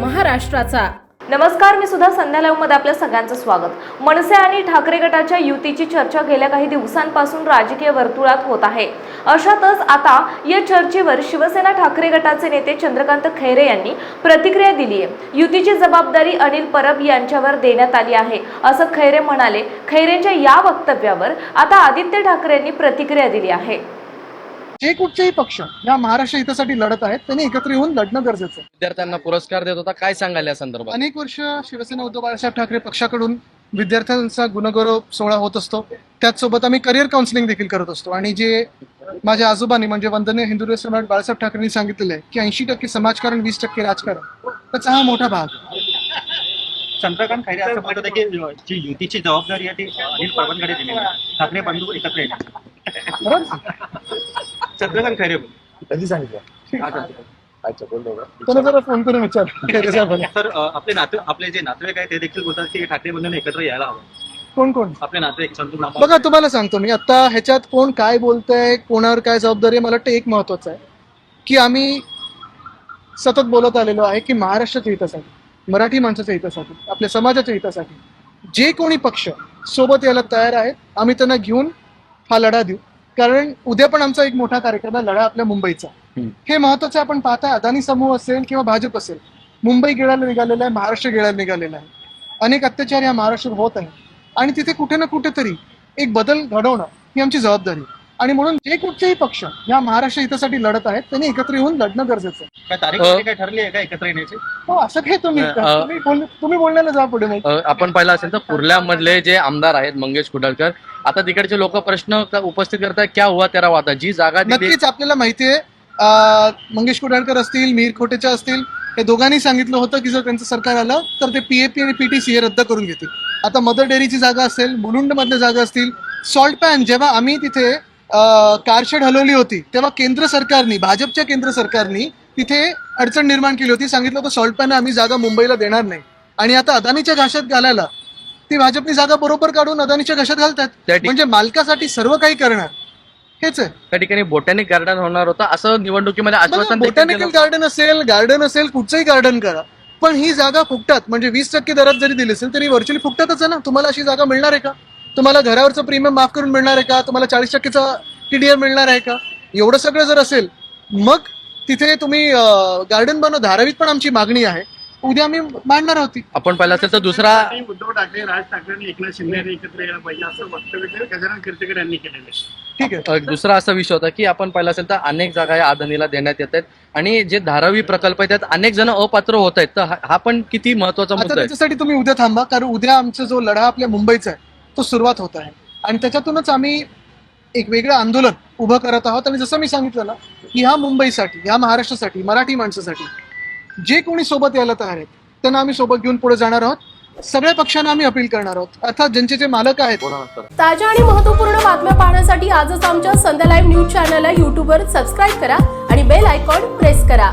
महाराष्ट्राचा. नमस्कार मी सुद्धा संध्या आपल्या सगळ्यांचं स्वागत. मनसे आणि ठाकरे गटाच्या युतीची चर्चा गेल्या काही दिवसांपासून राजकीय वर्तुळात होत आहे. अशातच आता या चर्चेवर शिवसेना ठाकरे गटाचे नेते चंद्रकांत खैरे यांनी प्रतिक्रिया दिली आहे. युतीची जबाबदारी अनिल परब यांच्यावर देण्यात आली आहे असं खैरे म्हणाले. खैरेंच्या या वक्तव्यावर आता आदित्य ठाकरे यांनी प्रतिक्रिया दिली आहे. जे कुठचेही पक्ष या महाराष्ट्र हितासाठी लढत आहेत त्यांनी एकत्र येऊन लढणं गरजेचं आहे. विद्यार्थ्यांना पुरस्कार देत होता. काय सांगाल या संदर्भात? अनेक वर्ष शिवसेना उद्धव बाळासाहेब ठाकरे पक्षाकडून विद्यार्थ्यांचा गुणगौरव सोहळा होत असतो. त्याचसोबत आम्ही करिअर काउन्सिलिंग देखील करत असतो. आणि जे माझ्या आजोबांनी म्हणजे वंदनीय हिंदू सम्राट बाळासाहेब ठाकरेंनी सांगितलेलं आहे की ऐंशी टक्के समाजकारण वीस टक्के राजकारण त्याचा हा मोठा भाग. चंद्रकांत खैरे असं म्हणत होते की जी युतीची जबाबदारी आहे ती अनिल परबांकडे दिलेली आहे. ठाकरे बंधू एकत्र येणार. चंद्रकांत खैरे कधी सांगितलं? अच्छा बोललो का त्याला जरा फोन करून विचार. खैरे साहेबांना. तर अ, आपले नाते आपले जे नातेवाईक आहे ते देखील बोलतात की ठाकरे बंधूंना एकत्र यायला हवं. कोण कोण? आपले नातेवाईक संतू नामा बघा तुम्हाला सांगतो मी. आता ह्याच्यात कोण काय बोलतंय कोणावर काय जबाबदारी आहे मला वाटतं एक महत्वाचं आहे. की आम्ही सतत बोलत आलेलो आहे की महाराष्ट्राच्या हितासाठी मराठी माणसाच्या हितासाठी आपल्या समाजाच्या हितासाठी. जे कोणी पक्ष सोबत यायला तयार आहेत आम्ही त्यांना घेऊन हा लढा देऊ. कारण उद्या पण आमचा एक मोठा कार्यक्रम आहे लढा आपल्या मुंबईचा. हे महत्वाचं आपण पाहताय अदानी समूह असेल किंवा भाजप असेल मुंबई गिळायला निघालेलं आहे महाराष्ट्र गिळायला निघालेलं आहे अनेक अत्याचार या महाराष्ट्रात होत आहे आणि तिथे कुठे ना कुठेतरी एक बदल घडवणं ही आमची जबाबदारी आहे. आणि म्हणून जे कुठचेही पक्ष या महाराष्ट्र हितासाठी लढत आहेत त्यांनी एकत्र येऊन लढणं गरजेचं आहे. काय तारीख वगैरे काय ठरली आहे का एकत्र येण्याची? हो असं काय तुम्ही अ, तुम्ही बोल- तुम्ही बोलण्याला जा पुढे मग. अ, आपण पाहिलं असेल तर कुर्ल्यामधले जे आमदार आहेत मंगेश कुडाळकर आता तिकडचे लोक प्रश्न क- उपस्थित करतात क्या हुआ तेरा वादा? जी जागा दिली नक्कीच आपल्याला माहितीये अं, मंगेश कुडाळकर असतील मीर खोटेच्या असतील हे दोघांनी सांगितलं होतं की जर त्यांचं सरकार आलं तर ते पीएपी आणि पीटीसी रद्द करून घेतील. आता मदर डेअरीची जागा असेल मुलुंड मधल्या जागा असतील सॉल्ट पॅन जेव्हा आम्ही तिथे कारशेड हलवली होती तेव्हा केंद्र सरकारनी भाजपच्या केंद्र सरकारनी तिथे अडचण निर्माण केली होती. सांगितलं होतं सॉल्ट पॅन आम्ही जागा मुंबईला देणार नाही. आणि आता अदानीच्या घाशात घालायला ती भाजपनी जागा बरोबर काढून अदानीच्या घशात घालतात. म्हणजे मालकासाठी सर्व काही करणार. हेच आहे. त्या ठिकाणी बोटॅनिक गार्डन होणार होता. असं निवडणुकीमध्ये आश्वासन बोटॅनिकल. गार्डन असेल गार्डन असेल कुठचंही गार्डन करा. पण ही जागा फुकटात म्हणजे वीस टक्के दरात जरी दिली असेल तरी व्हर्च्युअली फुकटातच आहे ना? तुम्हाला अशी जागा मिळणार आहे का? तुम्हाला घरावरचं प्रीमियम माफ करून मिळणार आहे का? तुम्हाला चाळीस टक्केचा टीडीआर मिळणार आहे का? एवढं सगळं जर असेल मग तिथे तुम्ही गार्डन बनव धारावीत पण आमची मागणी आहे. उद्या आम्ही मांडणार होती आपण पाहिलं असेल तर दुसरा उद्धव ठाकरे राज ठाकरे आणि एकनाथ शिंदे यांनी एकत्र यायला पाहिजे असं वक्तव्य गजानन कीर्तीकर यांनी केलेलं आहे. ठीक आहे. दुसरा असा विषय होता की आपण पाहिलं असेल तर अनेक जागा या अदानीला देण्यात येत आहेत. आणि जे धारावी प्रकल्प आहे त्यात अनेक जण अपात्र होत आहेत. तर हा- पण किती महत्त्वाचा मुद्दा आहे. त्याच्यासाठी तुम्ही उद्या थांबा कारण उद्या आमचा जो लढा आपल्या मुंबईचा आहे तो सुरुवात होत आहे. आणि त्याच्यातूनच आम्ही एक वेगळं आंदोलन उभं करत आहोत. आणि जसं मी सांगितलं ना की ह्या मुंबईसाठी ह्या महाराष्ट्रासाठी मराठी माणसासाठी जे कोणी सोबत यायला तयार आहेत त्यांना आम्ही सोबत घेऊन पुढे जाणार आहोत. सगळ्या पक्षांना आम्ही अपील करणार आहोत. अर्थात ज्यांचे जे मालक आहेत ताज्या आणि महत्त्वपूर्ण बातम्या पाहण्यासाठी आजच आमच्या संध्या लाईव्ह न्यूज चॅनलला यूट्यूबवर सबस्क्राईब करा आणि बेल आयकॉन प्रेस करा.